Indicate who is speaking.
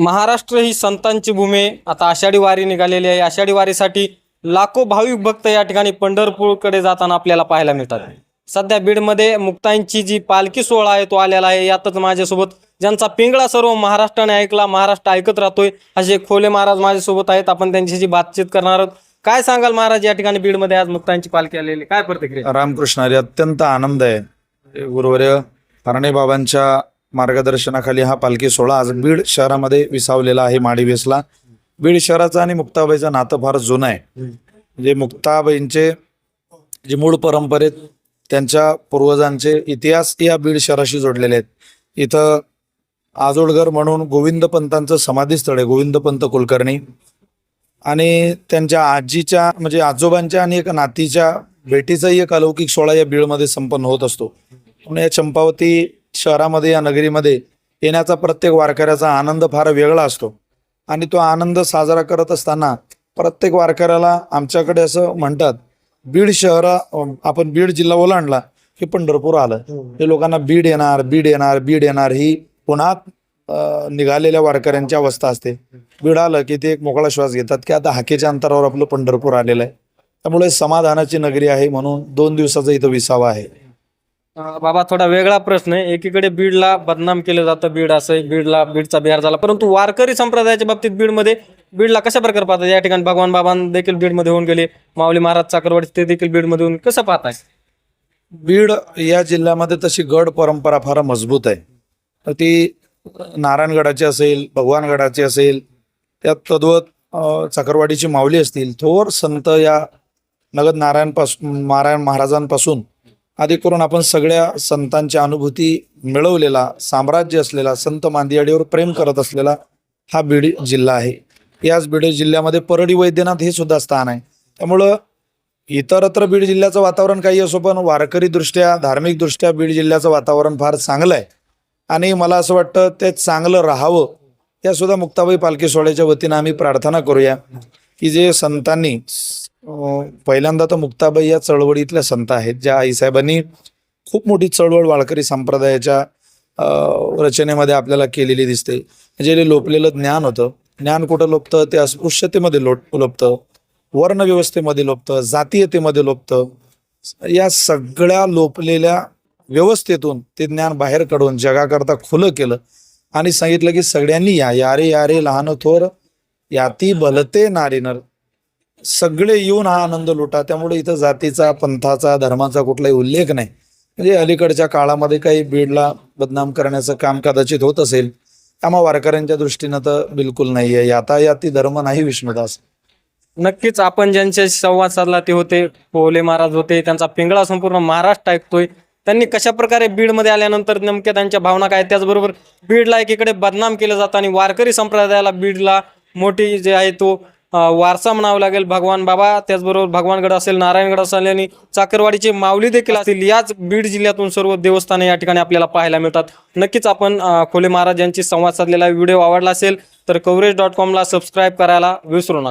Speaker 1: महाराष्ट्र ही संतांची भूमी आता आषाढी वारी निघालेली आहे. आषाढी वारीसाठी लाखो भाविक भक्त या ठिकाणी पंढरपूरकडे जाताना आपल्याला पाहायला मिळतात. सध्या बीडमध्ये मुक्तांची जी पालखी सोहळा आहे तो आलेला आहे. यातच माझ्यासोबत ज्यांचा पिंगळा सर्व महाराष्ट्राने ऐकला महाराष्ट्र ऐकत राहतोय असे खोले महाराज माझ्यासोबत आहेत. आपण त्यांच्याशी बातचीत करणार आहोत. काय सांगाल महाराज या ठिकाणी बीडमध्ये आज मुक्तांची पालखी आलेली काय प्रतिक्रिया?
Speaker 2: रामकृष्ण हरी अत्यंत आनंद आहे. गुरुवर्य बाबांच्या मार्गदर्शनाखाली हा पालखी सोहळा आज बीड शहरामध्ये विसावलेला आहे माडीवेसला बीड शहराचं आणि मुक्ताबाईचं नातं फार जुनं आहे. म्हणजे मुक्ताबाईंचे जे मूळ परंपरेत त्यांच्या पूर्वजांचे इतिहास या बीड शहराशी जोडलेले आहेत. इथं आजोळघर म्हणून गोविंद पंतांचं समाधीस्थळ आहे गोविंद पंत कुलकर्णी. आणि त्यांच्या आजीच्या म्हणजे आजोबांच्या आणि एक नातीच्या भेटीचाही एक अलौकिक सोहळा या बीडमध्ये संपन्न होत असतो. म्हणून या चंपावती शहरामध्ये या नगरीमध्ये येण्याचा प्रत्येक वारकऱ्याचा आनंद फार वेगळा असतो. आणि तो आनंद साजरा करत असताना प्रत्येक वारकऱ्याला आमच्याकडे असं म्हणतात बीड शहरा आपण बीड जिल्हा ओलांडला की पंढरपूर आलं. हे लोकांना बीड येणार बीड येणार बीड येणार ही पुन्हा निघालेल्या वारकऱ्यांची अवस्था असते. बीड आलं की ते एक मोकळा श्वास घेतात की आता हाकेच्या अंतरावर आपलं पंढरपूर आलेलं आहे. त्यामुळे समाधानाची नगरी आहे म्हणून दोन दिवसाचा इथं विसावा आहे.
Speaker 1: बाबा थोडा वेगळा प्रश्न आहे. एकीकडे बीडला बदनाम केलं जातं बीड असं बीडला बीडचा बिहार झाला. परंतु वारकरी संप्रदायाच्या बाबतीत बीडमध्ये बीडला कशा प्रकारे पाहतात या ठिकाणी भगवान बाबा देखील बीडमध्ये होऊन गेले. माऊली महाराज चाकरवाडी ते देखील बीडमध्ये होऊन कसं पाहताय?
Speaker 2: बीड या जिल्ह्यामध्ये तशी गड परंपरा फार मजबूत आहे. तर ती नारायणगडाची असेल भगवानगडाची असेल त्यात तद्वत चाकरवाडीची माऊली असतील थोर संत या नगद नारायणपासून नारायण महाराजांपासून आधी करून आपण सगळ्या संतांची अनुभूती मिळवलेला साम्राज्य असलेला संत मांदियाडीवर प्रेम करत असलेला हा बीड जिल्हा आहे. याच बीड जिल्ह्यामध्ये परडी वैद्यनाथ हे सुद्धा स्थान आहे. त्यामुळं इतरत्र बीड जिल्ह्याचं वातावरण काही असो पण वारकरी दृष्ट्या बीड जिल्ह्याचं वातावरण फार चांगलं आहे. आणि मला असं वाटतं ते चांगलं राहावं यासुद्धा मुक्ताबाई पालखी सोहळ्याच्या वतीनं आम्ही प्रार्थना करूया की जे संतांनी पहिल्यांदा तर मुक्ताबाई या चळवळीतल्या संत आहेत ज्या आईसाहेबांनी खूप मोठी चळवळ वाळकरी संप्रदायाच्या रचनेमध्ये आपल्याला केलेली दिसते. म्हणजे लोपलेलं ज्ञान होतं ज्ञान कुठं लोपतं? ते अस्पृश्यतेमध्ये लोट लोपतं. वर्णव्यवस्थेमध्ये लोपतं जातीयतेमध्ये लोपतं. या सगळ्या लोपलेल्या व्यवस्थेतून ते ज्ञान बाहेर काढून जगाकरता खुलं केलं आणि सांगितलं की सगळ्यांनी या यारे यारे लहान थोर याती बलते नारीनर सगळे येऊन हा आनंद लुटा. त्यामुळे इथं जातीचा पंथाचा धर्माचा कुठलाही उल्लेख नाही. म्हणजे अलीकडच्या काळामध्ये काही बीडला बदनाम करण्याचं काम कदाचित होत असेल. त्यामुळे वारकऱ्यांच्या दृष्टीनं तर बिलकुल नाही आहे यातायाती धर्म नाही विष्णुदास.
Speaker 1: नक्कीच आपण ज्यांचे संवाद साधला ते होते पोहले महाराज होते त्यांचा पिंगळा संपूर्ण महाराष्ट्र ऐकतोय. त्यांनी कशा प्रकारे बीडमध्ये आल्यानंतर नेमक्या त्यांच्या भावना काय त्याचबरोबर बीडला एकीकडे बदनाम केलं जातं आणि वारकरी संप्रदायाला बीडला मोठी जे आहे तो वारसा म्हणावा लागेल भगवान बाबा त्याचबरोबर भगवानगड असेल नारायणगड असेल आणि चाकरवाडीचे माऊली देखील असतील याच बीड जिल्ह्यातून सर्व देवस्थाने या ठिकाणी आपल्याला पाहायला मिळतात. नक्कीच आपण खोले महाराज यांची संवाद साधलेला व्हिडिओ आवडला असेल तर कव्हरेज डॉट कॉमला सबस्क्राईब करायला विसरू नका.